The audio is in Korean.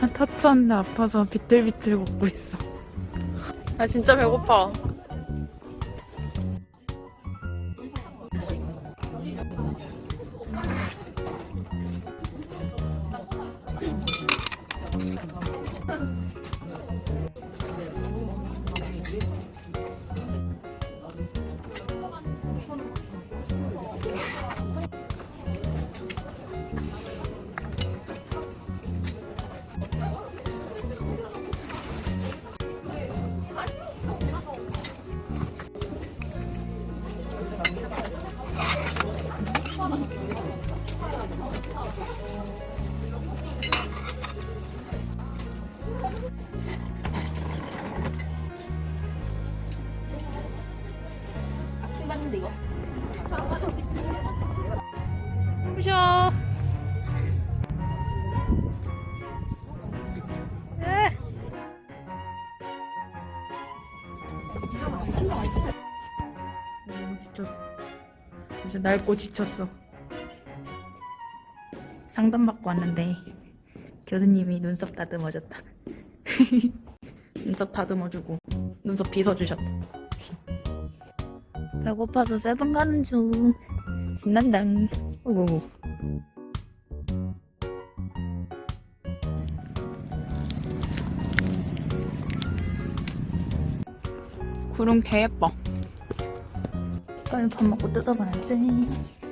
타투한데 아파서 비틀비틀 걷고 있어. 나 진짜 배고파. 부셔. 에. 너무 지쳤어. 이제 낡고 지쳤어. 상담받고 왔는데 교수님이 눈썹 다듬어줬다. 눈썹 다듬어주고 눈썹 빗어주셨다. 배고파서 세븐 가는 중. 신난다. 오고. 구름 개 예뻐. 빨리 밥 먹고 뜯어봐야지.